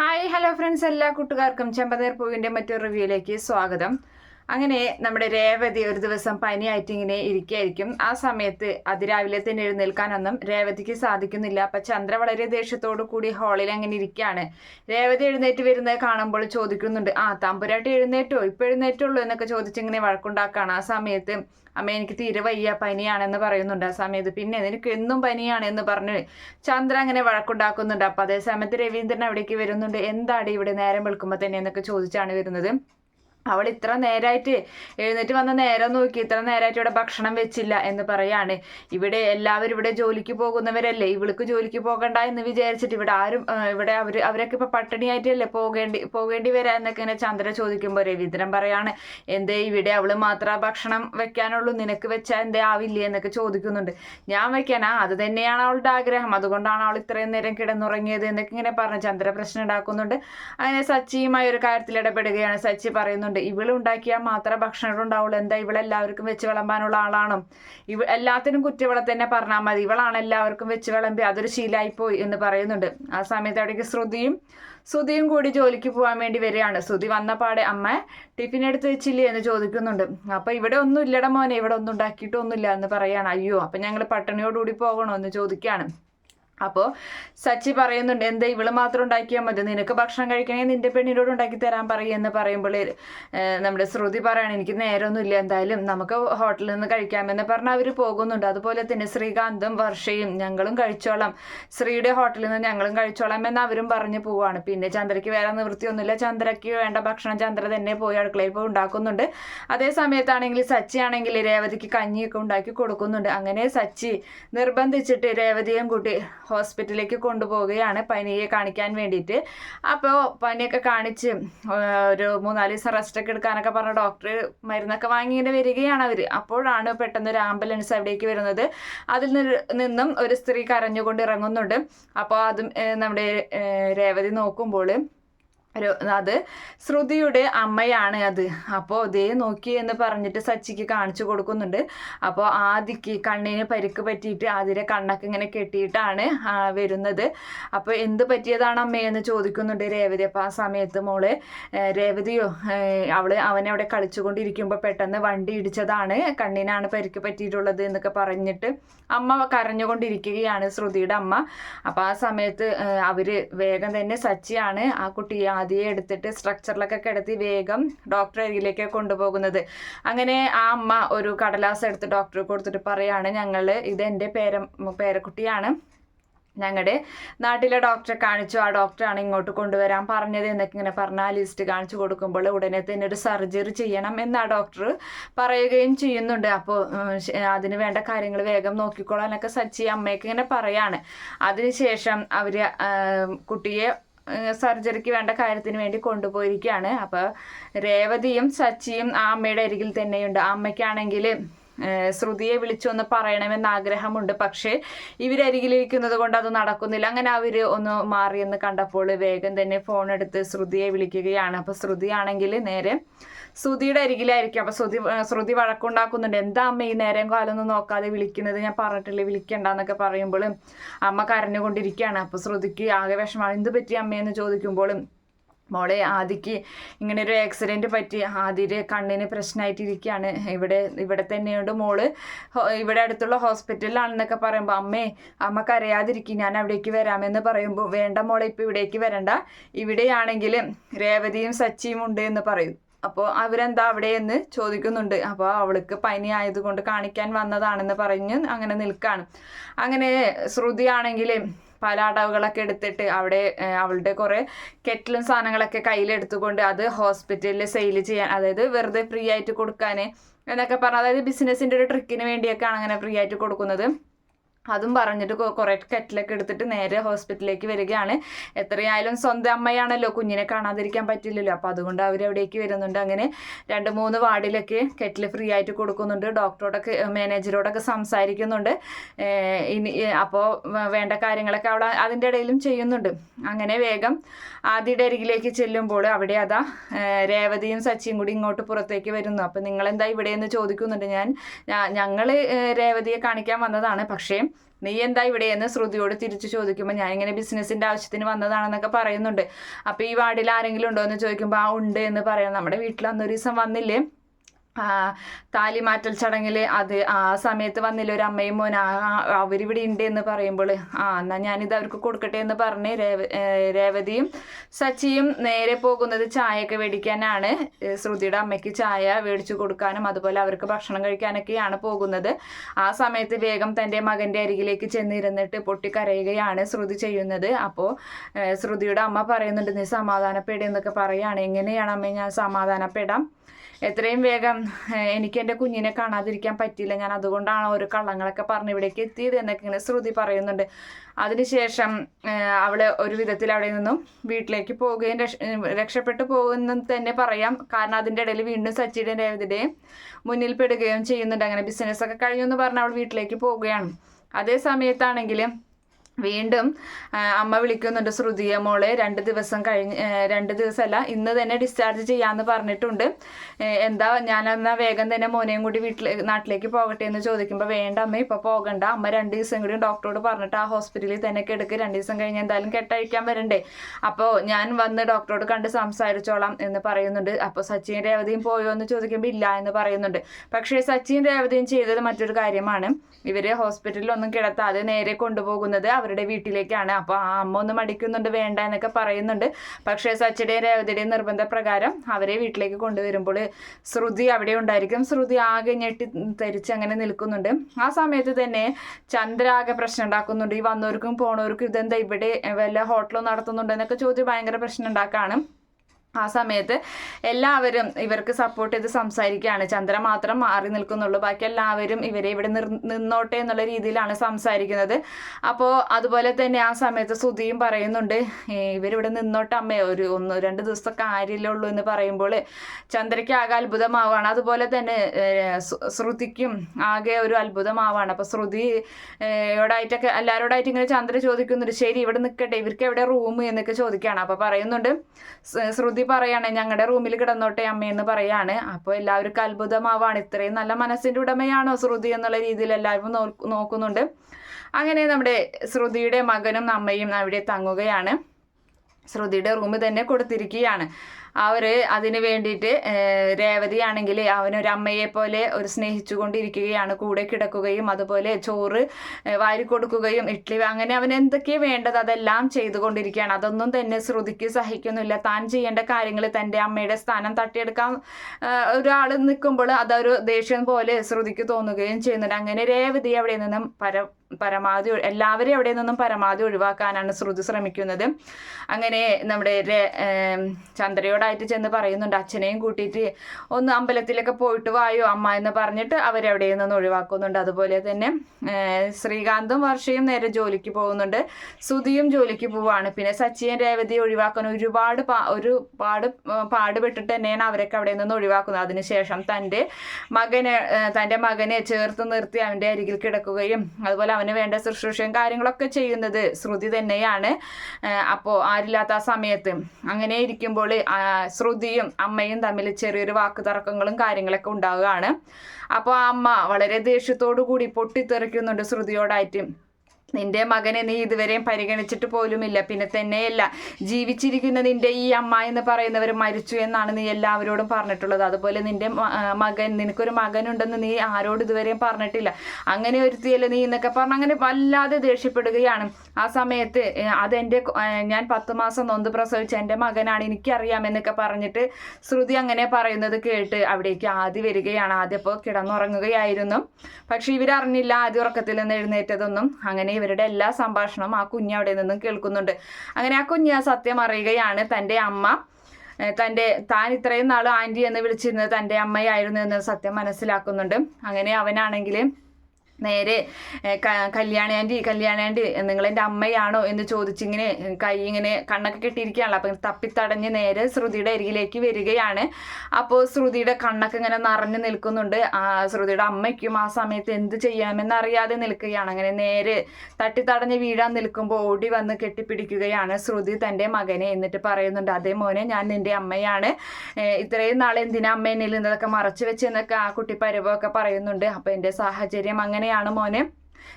Hi hello friends എല്ലാ കൂട്ടുകാർക്കും ചെമ്പനീർ പൂവിന്റെ മറ്റൊരു റിവ്യൂയിലേക്ക് സ്വാഗതം. അങ്ങനെ നമ്മുടെ രേവതി ഒരു ദിവസം പനിയായിട്ട് ഇങ്ങനെ ഇരിക്കുകയായിരിക്കും. ആ സമയത്ത് അതിരാവിലെ തന്നെ എഴുന്നേൽക്കാനൊന്നും രേവതിക്ക് സാധിക്കുന്നില്ല. അപ്പം ചന്ദ്ര വളരെ ദേഷ്യത്തോടു കൂടി ഹാളിൽ അങ്ങനെ ഇരിക്കുകയാണ്. രേവതി എഴുന്നേറ്റ് വരുന്നത് കാണുമ്പോൾ ചോദിക്കുന്നുണ്ട് ആ തമ്പുരാട്ടി എഴുന്നേറ്റോ? ഇപ്പം എഴുന്നേറ്റുള്ളൂ എന്നൊക്കെ ചോദിച്ചിങ്ങനെ വഴക്കുണ്ടാക്കുകയാണ്. ആ സമയത്ത് അമ്മ എനിക്ക് തീരെ വയ്യ പനിയാണെന്ന് പറയുന്നുണ്ട്. ആ സമയത്ത് പിന്നെ നിനക്ക് എന്നും പനിയാണ് എന്ന് പറഞ്ഞ് ചന്ദ്ര അങ്ങനെ വഴക്കുണ്ടാക്കുന്നുണ്ട്. അപ്പം അതേ സമയത്ത് രവീന്ദ്രൻ അവിടേക്ക് വരുന്നുണ്ട് എന്താടി ഇവിടെ നേരം വെളുക്കുമ്പോൾ തന്നെ? എന്നൊക്കെ ചോദിച്ചാണ് വരുന്നത്. അവൾ ഇത്ര നേരമായിട്ട് എഴുന്നേറ്റ് വന്ന നേരം നോക്കി ഇത്ര നേരമായിട്ട് ഇവിടെ ഭക്ഷണം വെച്ചില്ല എന്ന് പറയാണ്. ഇവിടെ എല്ലാവരും ഇവിടെ ജോലിക്ക് പോകുന്നവരല്ലേ? ഇവൾക്ക് ജോലിക്ക് പോകണ്ട എന്ന് വിചാരിച്ചിട്ട് ഇവിടെ ആരും ഇവിടെ അവർ അവരൊക്കെ ഇപ്പൊ പട്ടിണിയായിട്ടല്ലേ പോകേണ്ടി പോകേണ്ടി വരാ എന്നൊക്കെ ഇങ്ങനെ ചന്ദ്ര ചോദിക്കുമ്പോൾ രവീന്ദ്രൻ പറയാണ് എന്തേ ഇവിടെ അവൾ മാത്രം ഭക്ഷണം വെക്കാനുള്ളൂ നിനക്ക് വെച്ചാൽ എന്തേ ആവില്ലേ? എന്നൊക്കെ ചോദിക്കുന്നുണ്ട്. ഞാൻ വെക്കാനാ അത് തന്നെയാണ് അവളുടെ ആഗ്രഹം. അതുകൊണ്ടാണ് അവൾ ഇത്രയും നേരം കിടന്നുറങ്ങിയത് എന്നൊക്കെ ഇങ്ങനെ പറഞ്ഞു ചന്ദ്ര പ്രശ്നം ഉണ്ടാക്കുന്നുണ്ട്. അങ്ങനെ സച്ചിയുമായി ഒരു കാര്യത്തിൽ ഇടപെടുകയാണ്. സച്ചി പറയുന്നുണ്ട് ഇവൾ ഉണ്ടാക്കിയാൽ മാത്രമേ ഭക്ഷണം ഉണ്ടാവുള്ളൂ. എന്താ ഇവളെല്ലാവർക്കും വെച്ച് വിളമ്പാനുള്ള ആളാണോ? ഇവ എല്ലാത്തിനും കുറ്റവളെ തന്നെ പറഞ്ഞാൽ മതി. ഇവളാണ് എല്ലാവർക്കും വെച്ച് വിളമ്പി അതൊരു ശീലായിപ്പോയി എന്ന് പറയുന്നുണ്ട്. ആ സമയത്ത് അവിടേക്ക് ശ്രുതിയും ശ്രുതിയും കൂടി ജോലിക്ക് പോകാൻ വേണ്ടി വരികയാണ്. ശ്രുതി വന്ന പാടെ അമ്മ ടിഫിൻ എടുത്ത് വെച്ചില്ലേ എന്ന് ചോദിക്കുന്നുണ്ട്. അപ്പൊ ഇവിടെ ഒന്നും ഇല്ലട മോനെ. ഇവിടെ ഒന്നും ഉണ്ടാക്കിയിട്ടൊന്നുമില്ല എന്ന് പറയാണ്. അയ്യോ അപ്പൊ ഞങ്ങൾ പട്ടിണിയോടുകൂടി പോകണോ? എന്ന് ചോദിക്കുകയാണ്. അപ്പോൾ സച്ചി പറയുന്നുണ്ട് എന്താ ഇവൾ മാത്രം ഉണ്ടാക്കിയാൽ മതി നിനക്ക് ഭക്ഷണം കഴിക്കണമെങ്കിൽ നിന്റെ പെണ്ണിനോട് ഉണ്ടാക്കി തരാൻ പറയും എന്ന് പറയുമ്പോൾ നമ്മുടെ ശ്രുതി പറയാണ് എനിക്ക് നേരമൊന്നും ഇല്ല എന്തായാലും നമുക്ക് ഹോട്ടലിൽ നിന്ന് കഴിക്കാമെന്ന് പറഞ്ഞ് അവർ പോകുന്നുണ്ട്. അതുപോലെ തന്നെ ശ്രീകാന്തും വർഷയും ഞങ്ങളും കഴിച്ചോളാം. ശ്രീയുടെ ഹോട്ടലിൽ നിന്ന് ഞങ്ങളും കഴിച്ചോളാം എന്ന് അവരും പറഞ്ഞു പോവാണ്. പിന്നെ ചന്ദ്രയ്ക്ക് വേറെ നിവൃത്തിയൊന്നുമില്ല. ചന്ദ്രയ്ക്ക് വേണ്ട ഭക്ഷണം ചന്ദ്ര തന്നെ പോയി അടുക്കളയിൽ പോയി ഉണ്ടാക്കുന്നുണ്ട്. അതേ സമയത്താണെങ്കിൽ സച്ചി ആണെങ്കിൽ രേവതിക്ക് കഞ്ഞിയൊക്കെ ഉണ്ടാക്കി കൊടുക്കുന്നുണ്ട്. അങ്ങനെ സച്ചി നിർബന്ധിച്ചിട്ട് രേവതിയും കൂട്ടി ഹോസ്പിറ്റലിലേക്ക് കൊണ്ടുപോവുകയാണ് പനിയെ കാണിക്കാൻ വേണ്ടിയിട്ട്. അപ്പോൾ പനിയൊക്കെ കാണിച്ച് ഒരു മൂന്നാൽ ദിവസം റെസ്റ്റൊക്കെ എടുക്കാനൊക്കെ പറഞ്ഞ ഡോക്ടർ മരുന്നൊക്കെ വാങ്ങിയിട്ട് വരികയാണ് അവർ അപ്പോഴാണ് പെട്ടെന്ന് ഒരു ആംബുലൻസ് അവിടേക്ക് വരുന്നത്. അതിൽ നിന്നും ഒരു സ്ത്രീ കരഞ്ഞുകൊണ്ട് ഇറങ്ങുന്നുണ്ട്. അപ്പോൾ അതും നമ്മുടെ രേവതി നോക്കുമ്പോൾ ഒരു അത് ശ്രുതിയുടെ അമ്മയാണ് അത്. അപ്പോൾ ദേ നോക്കി എന്ന് പറഞ്ഞിട്ട് സച്ചിക്ക് കാണിച്ചു കൊടുക്കുന്നുണ്ട്. അപ്പോൾ ആദിക്ക് കണ്ണിന് പരിക്ക് പറ്റിയിട്ട് ആതിരെ കണ്ണൊക്കെ ഇങ്ങനെ കെട്ടിയിട്ടാണ് വരുന്നത്. അപ്പോൾ എന്ത് പറ്റിയതാണ് അമ്മയെന്ന് ചോദിക്കുന്നുണ്ട് രേവതി. അപ്പോൾ ആ സമയത്ത് മോൾ രേവതിയോ അവൾ അവനവിടെ കളിച്ചുകൊണ്ടിരിക്കുമ്പോൾ പെട്ടെന്ന് വണ്ടി ഇടിച്ചതാണ് കണ്ണിനാണ് പരിക്ക് പറ്റിയിട്ടുള്ളത് എന്നൊക്കെ പറഞ്ഞിട്ട് അമ്മ കരഞ്ഞുകൊണ്ടിരിക്കുകയാണ് ശ്രുതിയുടെ അമ്മ. അപ്പോൾ ആ സമയത്ത് അവർ വേഗം തന്നെ സച്ചിയാണ് ആ കുട്ടിയെ ആദ്യം എടുത്തിട്ട് സ്ട്രക്ചറിലൊക്കെ കിടത്തി വേഗം ഡോക്ടറെ അരികിലേക്ക് കൊണ്ടുപോകുന്നത്. അങ്ങനെ ആ അമ്മ ഒരു കടലാസ് എടുത്ത് ഡോക്ടറെ കൊടുത്തിട്ട് പറയാണ് ഞങ്ങൾ ഇത് എന്റെ പേര പേരക്കുട്ടിയാണ്. ഞങ്ങളുടെ നാട്ടിലെ ഡോക്ടറെ കാണിച്ചു. ആ ഡോക്ടറാണ് ഇങ്ങോട്ട് കൊണ്ടുവരാൻ പറഞ്ഞത് എന്നൊക്കെ ഇങ്ങനെ പറഞ്ഞ ആ ലിസ്റ്റ് കാണിച്ചു കൊടുക്കുമ്പോൾ ഉടനെ തന്നെ ഒരു സർജറി ചെയ്യണം എന്ന് ആ ഡോക്ടർ പറയുകയും ചെയ്യുന്നുണ്ട്. അപ്പോൾ അതിന് വേണ്ട കാര്യങ്ങൾ വേഗം നോക്കിക്കോളാനൊക്കെ സച്ചി അമ്മയ്ക്ക് ഇങ്ങനെ പറയാണ്. അതിനുശേഷം അവർ കുട്ടിയെ സർജറിക്ക് വേണ്ട കാര്യത്തിന് വേണ്ടി കൊണ്ടുപോയിരിക്കുകയാണ്. അപ്പോൾ രേവതിയും സച്ചിയും ആ അമ്മയുടെ അരികിൽ തന്നെയുണ്ട്. അമ്മയ്ക്കാണെങ്കിൽ ശ്രുതിയെ വിളിച്ചൊന്ന് പറയണമെന്ന് ആഗ്രഹമുണ്ട്. പക്ഷേ ഇവരരികിലിരിക്കുന്നത് കൊണ്ട് അത് നടക്കുന്നില്ല. അങ്ങനെ അവർ ഒന്ന് മാറിയെന്ന് കണ്ടപ്പോൾ വേഗം തന്നെ ഫോൺ എടുത്ത് ശ്രുതിയെ വിളിക്കുകയാണ്. അപ്പോൾ ശ്രുതിയാണെങ്കിൽ നേരെ ശ്രുതിയുടെ അരികിലായിരിക്കും. അപ്പോൾ ശ്രുതി ശ്രുതി വഴക്കുണ്ടാക്കുന്നുണ്ട്. എന്താ അമ്മ ഈ നേരം കാലൊന്നും നോക്കാതെ വിളിക്കുന്നത്? ഞാൻ പറഞ്ഞിട്ടില്ലേ വിളിക്കണ്ടെന്നൊക്കെ പറയുമ്പോഴും അമ്മ കരഞ്ഞുകൊണ്ടിരിക്കുകയാണ്. അപ്പോൾ ശ്രുതിക്ക് ആകെ വിഷമാണ് എന്ത് പറ്റി അമ്മയെന്ന് ചോദിക്കുമ്പോഴും മോളെ ആദിക്ക് ഇങ്ങനെ ഒരു ആക്സിഡന്റ് പറ്റി. ആദിര് കണ്ണിന് പ്രശ്നമായിട്ടിരിക്കുകയാണ് ഇവിടെ ഇവിടെ തന്നെയുണ്ട് മോൾ. ഇവിടെ അടുത്തുള്ള ഹോസ്പിറ്റലിലാണെന്നൊക്കെ പറയുമ്പോൾ അമ്മേ അമ്മ കരയാതിരിക്കും ഞാൻ അവിടേക്ക് വരാമെന്ന് പറയുമ്പോൾ വേണ്ട മോളെ ഇപ്പോൾ ഇവിടേക്ക് വരണ്ട. ഇവിടെയാണെങ്കിൽ രേവതിയും സച്ചിയും ഉണ്ട് എന്ന് പറയും. അപ്പോൾ അവരെന്താ അവിടെ എന്ന് ചോദിക്കുന്നുണ്ട്. അപ്പോൾ അവൾക്ക് പനി ആയതുകൊണ്ട് കാണിക്കാൻ വന്നതാണെന്ന് പറഞ്ഞ് അങ്ങനെ നിൽക്കാണ്. അങ്ങനെ ശ്രുതിയാണെങ്കിൽ പല അടവുകളൊക്കെ എടുത്തിട്ട് അവിടെ അവളുടെ കുറേ കെറ്റിലും സാധനങ്ങളൊക്കെ കയ്യിലെടുത്തുകൊണ്ട് അത് ഹോസ്പിറ്റലിൽ സെയിൽ ചെയ്യാൻ അതായത് വെറുതെ ഫ്രീ ആയിട്ട് കൊടുക്കാൻ എന്നൊക്കെ പറഞ്ഞാൽ അതായത് ബിസിനസ്സിന്റെ ഒരു ട്രിക്കിന് വേണ്ടിയൊക്കെയാണ് അങ്ങനെ ഫ്രീ ആയിട്ട് കൊടുക്കുന്നത്. അതും പറഞ്ഞിട്ട് കുറെ കുറേ കെറ്റിലൊക്കെ എടുത്തിട്ട് നേരെ ഹോസ്പിറ്റലിലേക്ക് വരികയാണ്. എത്രയായാലും സ്വന്തം അമ്മയാണല്ലോ കുഞ്ഞിനെ കാണാതിരിക്കാൻ പറ്റില്ലല്ലോ. അപ്പോൾ അതുകൊണ്ട് അവർ അവിടേക്ക് വരുന്നുണ്ട്? അങ്ങനെ രണ്ട് മൂന്ന് വാർഡിലൊക്കെ കെറ്റിൽ ഫ്രീ ആയിട്ട് കൊടുക്കുന്നുണ്ട്. ഡോക്ടറോടൊക്കെ മാനേജറോടൊക്കെ സംസാരിക്കുന്നുണ്ട്. ഇനി അപ്പോൾ വേണ്ട കാര്യങ്ങളൊക്കെ അവിടെ അതിന്റെ ഇടയിലും ചെയ്യുന്നുണ്ട്. അങ്ങനെ വേഗം ആദ്യയുടെ അരികിലേക്ക് ചെല്ലുമ്പോൾ അവിടെ അതാ രേവതിയും സച്ചിയും കൂടി ഇങ്ങോട്ട് പുറത്തേക്ക് വരുന്നു. അപ്പം നിങ്ങളെന്താ ഇവിടെ എന്ന് ചോദിക്കുന്നുണ്ട് ഞാൻ. ഞങ്ങൾ രേവതിയെ കാണിക്കാൻ വന്നതാണ്. പക്ഷേ നീ എന്താ ഇവിടെ? എന്ന് ശ്രുതിയോട് തിരിച്ചു ചോദിക്കുമ്പോൾ ഞാൻ ഇങ്ങനെ ബിസിനസിന്റെ ആവശ്യത്തിന് വന്നതാണെന്നൊക്കെ പറയുന്നുണ്ട്. അപ്പോൾ ഈ വാർഡിൽ ആരെങ്കിലും ഉണ്ടോ? എന്ന് ചോദിക്കുമ്പോൾ ആ ഉണ്ട് എന്ന് പറയാം. നമ്മുടെ വീട്ടിൽ അന്നൊരു ദിവസം വന്നില്ലേ? താലിമാറ്റൽ ചടങ്ങിൽ അത് ആ സമയത്ത് വന്നില്ല ഒരു അമ്മയും മോൻ അവരിവിടെ ഉണ്ട് എന്ന് പറയുമ്പോൾ ആ എന്നാൽ ഞാനിത് അവർക്ക് കൊടുക്കട്ടെ എന്ന് പറഞ്ഞ് രേവ രേവതിയും സച്ചിയും നേരെ പോകുന്നത് ചായയൊക്കെ മേടിക്കാനാണ് ശ്രുതിയുടെ അമ്മയ്ക്ക് ചായ മേടിച്ചു കൊടുക്കാനും അതുപോലെ അവർക്ക് ഭക്ഷണം കഴിക്കാനൊക്കെയാണ് പോകുന്നത്. ആ സമയത്ത് വേഗം തന്റെ മകന്റെ അരികിലേക്ക് ചെന്നിരുന്നിട്ട് പൊട്ടിക്കരയുകയാണ് ശ്രുതി ചെയ്യുന്നത്. അപ്പോൾ ശ്രുതിയുടെ അമ്മ പറയുന്നുണ്ട് നീ സമാധാനപ്പെടുക എന്നൊക്കെ പറയുകയാണ്. എങ്ങനെയാണ് അമ്മ ഞാൻ സമാധാനപ്പെടാം? എത്രയും വേഗം എനിക്ക് എന്റെ കുഞ്ഞിനെ കാണാതിരിക്കാൻ പറ്റിയില്ല. ഞാൻ അതുകൊണ്ടാണ് ഓരോ കള്ളങ്ങളൊക്കെ പറഞ്ഞ് ഇവിടേക്ക് എത്തിയത് എന്നൊക്കെ ഇങ്ങനെ ശ്രുതി പറയുന്നുണ്ട്. അതിനുശേഷം അവൾ ഒരു വിധത്തിൽ അവിടെ നിന്നും വീട്ടിലേക്ക് പോവുകയും രക്ഷ രക്ഷപ്പെട്ടു പോകുമെന്ന് തന്നെ പറയാം. കാരണം അതിന്റെ ഇടയിൽ വീണ്ടും സച്ചിയുടെ രേവതിയുടെയും മുന്നിൽ പെടുകയും ചെയ്യുന്നുണ്ട്. അങ്ങനെ ബിസിനസ്സൊക്കെ കഴിഞ്ഞു എന്ന് പറഞ്ഞ് അവൾ വീട്ടിലേക്ക് പോവുകയാണ് അതേ സമയത്താണെങ്കിൽ വീണ്ടും അമ്മ വിളിക്കുന്നുണ്ട് ശ്രുതിയെ മോളെ രണ്ട് ദിവസം കഴിഞ്ഞ് രണ്ട് ദിവസമല്ല ഇന്ന് തന്നെ ഡിസ്ചാർജ് ചെയ്യാമെന്ന് പറഞ്ഞിട്ടുണ്ട്. എന്താ ഞാനെന്നാ വേഗം തന്നെ മോനെയും കൂടി വീട്ടിൽ നാട്ടിലേക്ക് പോകട്ടെ എന്ന് ചോദിക്കുമ്പോൾ വേണ്ട അമ്മ ഇപ്പോൾ പോകണ്ട. അമ്മ രണ്ട് ദിവസം കൂടി ഡോക്ടറോട് പറഞ്ഞിട്ട് ആ ഹോസ്പിറ്റലിൽ തന്നെ കിടക്ക്. രണ്ട് ദിവസം കഴിഞ്ഞ് എന്തായാലും കെട്ടഴിക്കാൻ വരണ്ടേ. അപ്പോൾ ഞാൻ വന്ന് ഡോക്ടറോട് കണ്ട് സംസാരിച്ചോളാം എന്ന് പറയുന്നുണ്ട്. അപ്പോൾ സച്ചിൻ രേവതിയും പോയോ എന്ന് ചോദിക്കുമ്പോൾ ഇല്ല എന്ന് പറയുന്നുണ്ട്. പക്ഷേ സച്ചിൻ രേവതിയും ചെയ്തത് മറ്റൊരു കാര്യമാണ്. ഇവരെ ഹോസ്പിറ്റലിൽ ഒന്നും കിടത്താതെ നേരെ കൊണ്ടുപോകുന്നത് അവരുടെ വീട്ടിലേക്കാണ്. അപ്പോൾ ആ അമ്മ ഒന്ന് മടിക്കുന്നുണ്ട് വേണ്ട എന്നൊക്കെ പറയുന്നുണ്ട്. പക്ഷേ സച്ചിയുടെയും രേവതിയുടെയും നിർബന്ധപ്രകാരം അവരെ വീട്ടിലേക്ക് കൊണ്ടുവരുമ്പോൾ ശ്രുതി അവിടെ ഉണ്ടായിരിക്കും. ശ്രുതി ആകെ ഞെട്ടി തരിച്ച് അങ്ങനെ നിൽക്കുന്നുണ്ട്. ആ സമയത്ത് തന്നെ ചന്ദ്ര ആകെ പ്രശ്നം ഉണ്ടാക്കുന്നുണ്ട്. ഈ വന്നവർക്കും പോണവർക്കും ഇതെന്താ ഇവിടെ വല്ല ഹോട്ടലും നടത്തുന്നുണ്ടോ എന്നൊക്കെ ചോദ്യം ഭയങ്കര പ്രശ്നം ഉണ്ടാക്കാണ്. ആ സമയത്ത് എല്ലാവരും ഇവർക്ക് സപ്പോർട്ട് ചെയ്ത് സംസാരിക്കുകയാണ്. ചന്ദ്ര മാത്രം മാറി നിൽക്കുന്നുള്ളൂ. ബാക്കി എല്ലാവരും ഇവരെ ഇവിടെ നിന്നോട്ടെ എന്നുള്ള രീതിയിലാണ് സംസാരിക്കുന്നത്. അപ്പോൾ അതുപോലെ തന്നെ ആ സമയത്ത് ശ്രുതിയും പറയുന്നുണ്ട് "ഏ, ഇവരിവിടെ നിന്നോട്ടെ അമ്മേ. ഒരു ഒന്ന് രണ്ട് ദിവസത്തെ കാര്യമില്ലുള്ളൂ എന്ന് പറയുമ്പോൾ ചന്ദ്രയ്ക്ക് ആകെ അത്ഭുതമാവാണ്. അതുപോലെ തന്നെ ശ്രുതിക്കും ആകെ ഒരു അത്ഭുതമാവാണ്. അപ്പോൾ ശ്രുതിയോടായിട്ടൊക്കെ എല്ലാവരോടായിട്ട് ഇങ്ങനെ ചന്ദ്ര ചോദിക്കുന്നുണ്ട് ശരി ഇവിടെ നിൽക്കട്ടെ ഇവർക്ക് എവിടെ റൂം? എന്നൊക്കെ ചോദിക്കുകയാണ്. അപ്പോൾ പറയുന്നുണ്ട് സ് ശ്രുതി പറയാണ് ഞങ്ങളുടെ റൂമിൽ കിടന്നോട്ടെ അമ്മയെന്ന് പറയാണ്. അപ്പോൾ എല്ലാവർക്കും അത്ഭുതമാവാണ് ഇത്രയും നല്ല മനസ്സിന്റെ ഉടമയാണോ ശ്രുതി എന്നുള്ള രീതിയിൽ എല്ലാവരും നോക്കുന്നുണ്ട്. അങ്ങനെ നമ്മുടെ ശ്രുതിയുടെ മകനും അമ്മയും അവിടെ തങ്ങുകയാണ്. ശ്രുതിയുടെ റൂം തന്നെ കൊടുത്തിരിക്കുകയാണ്. അവർ അതിന് വേണ്ടിയിട്ട് രേവതിയാണെങ്കിൽ അവനൊരു അമ്മയെ പോലെ ഒരു സ്നേഹിച്ചുകൊണ്ടിരിക്കുകയാണ്. കൂടെ കിടക്കുകയും അതുപോലെ ചോറ് വാരി കൊടുക്കുകയും ഇഡ്ഡലി അങ്ങനെ അവൻ എന്തൊക്കെ വേണ്ടത് അതെല്ലാം ചെയ്തുകൊണ്ടിരിക്കുകയാണ്. അതൊന്നും തന്നെ ശ്രുതിക്ക് സഹിക്കുന്നില്ല. താൻ ചെയ്യേണ്ട കാര്യങ്ങൾ തന്റെ അമ്മയുടെ സ്ഥാനം തട്ടിയെടുക്കാൻ ഒരാൾ നിൽക്കുമ്പോൾ അതൊരു ദേഷ്യം പോലെ ശ്രുതിക്ക് തോന്നുകയും ചെയ്യുന്നുണ്ട്. അങ്ങനെ രേവതി അവിടെ നിന്നും പര പരമാവധി എല്ലാവരെയും അവിടെ നിന്നും പരമാവധി ഒഴിവാക്കാനാണ് ശ്രുതി ശ്രമിക്കുന്നത്. അങ്ങനെ നമ്മുടെ ചന്ദ്രയോടായിട്ട് ചെന്ന് പറയുന്നുണ്ട് അച്ഛനെയും കൂട്ടിയിട്ട് ഒന്ന് അമ്പലത്തിലൊക്കെ പോയിട്ട് വായോ അമ്മ എന്ന് പറഞ്ഞിട്ട് അവരവിടെ നിന്ന് ഒഴിവാക്കുന്നുണ്ട്. അതുപോലെ തന്നെ ശ്രീകാന്തും വർഷയും നേരെ ജോലിക്ക് പോകുന്നുണ്ട്. സുധിയും ജോലിക്ക് പോവാണ്. പിന്നെ സച്ചിയും രേവതി ഒഴിവാക്കാൻ ഒരുപാട് പാ- ഒരു പാട് പാടുപെട്ടിട്ട് തന്നെയാണ് അവരൊക്കെ അവിടെ നിന്ന് ഒഴിവാക്കുന്നത്. അതിനുശേഷം തന്റെ മകനെ തന്റെ മകനെ ചേർത്ത് നിർത്തി അവന്റെ അരികിൽ കിടക്കുകയും അതുപോലെ അവന് വേണ്ട ശുശ്രൂഷയും കാര്യങ്ങളൊക്കെ ചെയ്യുന്നത് ശ്രുതി തന്നെയാണ്. അപ്പോൾ ആരില്ലാത്ത ആ സമയത്ത്. അങ്ങനെ ഇരിക്കുമ്പോൾ ശ്രുതിയും അമ്മയും തമ്മിൽ ചെറിയൊരു വാക്ക് തർക്കങ്ങളും കാര്യങ്ങളൊക്കെ ഉണ്ടാവുകയാണ്. അപ്പോൾ ആ അമ്മ വളരെ ദേഷ്യത്തോടു കൂടി പൊട്ടിത്തെറിക്കുന്നുണ്ട് ശ്രുതിയോടായിട്ട്. നിന്റെ മകനെ നീ ഇതുവരെയും പരിഗണിച്ചിട്ട് പോലുമില്ല പിന്നെ തന്നെയല്ല ജീവിച്ചിരിക്കുന്ന നിന്റെ ഈ അമ്മ എന്ന് പറയുന്നവർ മരിച്ചു എന്നാണ് നീ എല്ലാവരോടും പറഞ്ഞിട്ടുള്ളത്. അതുപോലെ നിന്റെ മകൻ നിനക്കൊരു മകനുണ്ടെന്ന് നീ ആരോട് ഇതുവരെയും പറഞ്ഞിട്ടില്ല. അങ്ങനെ ഒരുത്തിയല്ലേ നീ എന്നൊക്കെ പറഞ്ഞ അങ്ങനെ വല്ലാതെ ദേഷ്യപ്പെടുകയാണ്. ആ സമയത്ത് അതെന്റെ ഞാൻ പത്ത് മാസം നൊന്ത് പ്രസവിച്ച എന്റെ മകനാണ് എനിക്കറിയാം എന്നൊക്കെ പറഞ്ഞിട്ട് ശ്രുതി അങ്ങനെ പറയുന്നത് കേട്ട് അവിടേക്ക് ആദ്യ വരികയാണ്. ആദ്യം അപ്പോൾ കിടന്നുറങ്ങുകയായിരുന്നു. പക്ഷെ ഇവരറിഞ്ഞില്ല ആദ്യ ഉറക്കത്തിൽ നിന്ന് എഴുന്നേറ്റതൊന്നും. അങ്ങനെ ഇവരുടെ എല്ലാ സംഭാഷണവും ആ കുഞ്ഞ് അവിടെ നിന്നും കേൾക്കുന്നുണ്ട്. അങ്ങനെ ആ കുഞ്ഞ് സത്യം അറിയുകയാണ് തന്റെ അമ്മ. തന്റെ താൻ ഇത്രയും നാൾ ആന്റി എന്ന് വിളിച്ചിരുന്നത് തന്റെ അമ്മയായിരുന്നു എന്ന് സത്യം മനസ്സിലാക്കുന്നുണ്ട്. അങ്ങനെ അവനാണെങ്കിൽ നേരെ ഏഹ് ക- കല്യാണി ആന്റി കല്യാണി ആന്റി നിങ്ങൾ എന്റെ അമ്മയാണോ എന്ന് ചോദിച്ചിങ്ങനെ കൈ ഇങ്ങനെ കണ്ണൊക്കെ കെട്ടിയിരിക്കുകയാണല്ലോ. അപ്പം തപ്പിത്തടഞ്ഞ് നേരെ ശ്രുതിയുടെ അരികിലേക്ക് വരികയാണ്. അപ്പോൾ ശ്രുതിയുടെ കണ്ണൊക്കെ ഇങ്ങനെ നിറഞ്ഞു നിൽക്കുന്നുണ്ട്. ആ ശ്രുതിയുടെ അമ്മയ്ക്കും ആ സമയത്ത് എന്ത് ചെയ്യാമെന്ന് അറിയാതെ നിൽക്കുകയാണ്. അങ്ങനെ നേരെ തട്ടിത്തടഞ്ഞ് വീഴാൻ നിൽക്കുമ്പോൾ ഓടി വന്ന് കെട്ടിപ്പിടിക്കുകയാണ് ശ്രുതി തന്റെ മകനെ എന്നിട്ട് പറയുന്നുണ്ട് അതേ മോനെ ഞാൻ നിന്റെ അമ്മയാണ്. ഇത്രയും നാളെ എന്തിനാ അമ്മ എന്നിൽ നിന്നതൊക്കെ മറച്ചു വെച്ച് എന്നൊക്കെ ആ കുട്ടി പരുവമൊക്കെ പറയുന്നുണ്ട്. അപ്പോൾ എന്റെ സാഹചര്യം അങ്ങനെയാണ് മോനെ.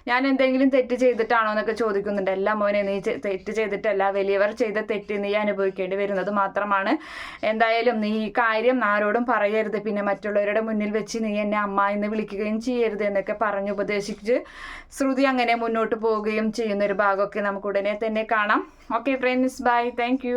ഞാൻ എന്തെങ്കിലും തെറ്റ് ചെയ്തിട്ടാണോ എന്നൊക്കെ ചോദിക്കുന്നുണ്ട്. എല്ലാ മോനെ നീ തെറ്റ് ചെയ്തിട്ടല്ല. വലിയവർ ചെയ്ത തെറ്റ് നീ അനുഭവിക്കേണ്ടി വരുന്നത് മാത്രമാണ്. എന്തായാലും നീ ഈ കാര്യം ആരോടും പറയരുത്. പിന്നെ മറ്റുള്ളവരുടെ മുന്നിൽ വെച്ച് നീ എന്നെ അമ്മ എന്ന് വിളിക്കുകയും ചെയ്യരുത് എന്നൊക്കെ പറഞ്ഞ് ഉപദേശിച്ച് ശ്രുതി അങ്ങനെ മുന്നോട്ട് പോവുകയും ചെയ്യുന്ന ഒരു ഭാഗമൊക്കെ നമുക്ക് ഉടനെ തന്നെ കാണാം. Okay friends bye thank